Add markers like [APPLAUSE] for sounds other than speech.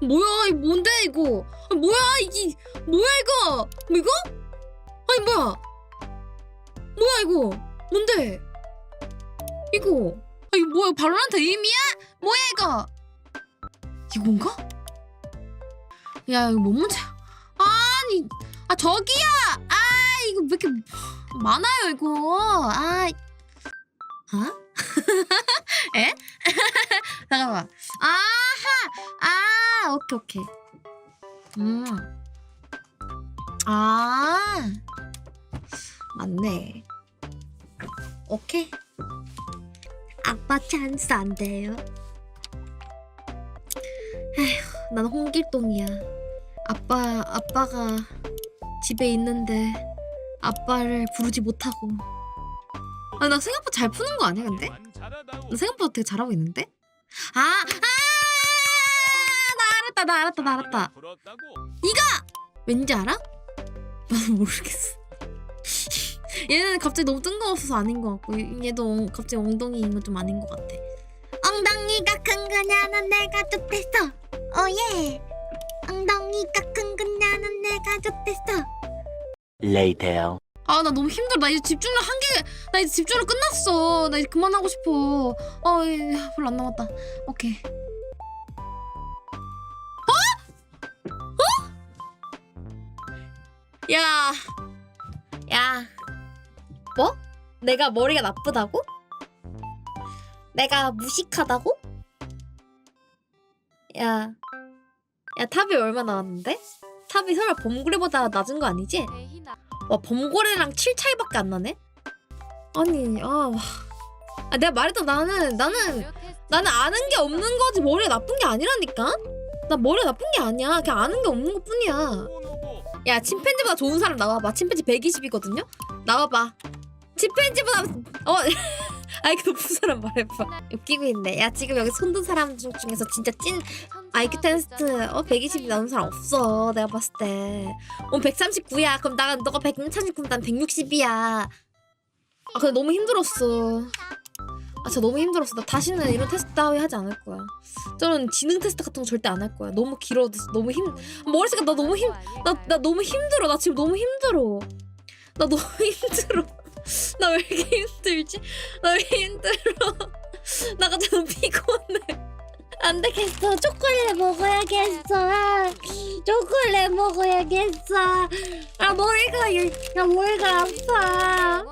뭐야 이 뭔데 이거? 아, 뭐야 이게 뭐야 이거? 뭐 이거? 아니 뭐야? 뭐야 이거? 뭔데? 이거? 아 이거 뭐야 발로란트 이미야? 뭐야 이거? 이건가? 야 이거 뭔 문제야 아니 아 저기야! 아 이거 왜 이렇게 많아요 이거? 아 어? [LAUGHS] 오케이 오케이 음. 음아 맞네 오케이 아빠 찬스 안 돼요 에휴 난 홍길동이야 아빠 아빠가 집에 있는데 아빠를 부르지 못하고 아 나 생각보다 잘 푸는 거 아니야 근데? 나 생각보다 되게 잘하고 있는데? 아! 아! 나 알았다 나 알았다. 나 알았다 왠지 알아? 나는 모르겠어. [LAUGHS] 얘는 갑자기 너무 뜬금없어서 아닌 것 같고 얘도 갑자기 엉덩이인 건 좀 아닌 것 같아. 엉덩이가 큰 그녀는 내가 좋댔어. 오예. 엉덩이가 큰 그녀는 내가 좋댔어. Later. 아 나 너무 힘들어. 나 이제 집중력 한개 나 이제 집중력 끝났어. 나 이제 그만하고 싶어. 어 예, 별로 안 남았다. 오케이 야, 야, 뭐? 내가 머리가 나쁘다고? 내가 무식하다고? 야, 야 탑이 얼마 나왔는데? 탑이 설마 범구리보다 낮은 거 아니지? 와 범고래랑 7 차이밖에 안 나네? 아니 아, 와. 아 내가 말했던 나는 나는 나는 아는 게 없는 거지 머리가 나쁜 게 아니라니까? 나 머리가 나쁜 게 아니야 그냥 아는 게 없는 것 뿐이야 야 침팬지보다 좋은 사람 나와봐 침팬지 120이거든요? 나와봐 침팬지보다 어 [LAUGHS] 아이큐 높은 사람 말해봐 웃기고 있네 야 지금 여기 손든 사람 중, 중에서 진짜 찐 IQ 테스트 어 120이 나오는 사람 없어 내가 봤을 때 어, 139야. 그럼 나 너가 139면 난 160이야. 아 근데 너무 힘들었어. 아 진짜 너무 힘들었어. 나 다시는 이런 테스트 따위 하지 않을 거야. 저는 지능 테스트 같은 거 절대 안 할 거야. 너무 길어. 너무 힘. 머릿속에 나 너무 힘. 나, 나 너무 힘들어. 나 지금 너무 힘들어. 나 너무 [LAUGHS] 힘들어. 나 왜 이렇게 힘들지? 나 왜 힘들어? 나 갑자기 너무 피곤해. 안 되겠어. 초콜릿 먹어야겠어. 초콜릿 먹어야겠어. 아 머리가 야 머리가 아파.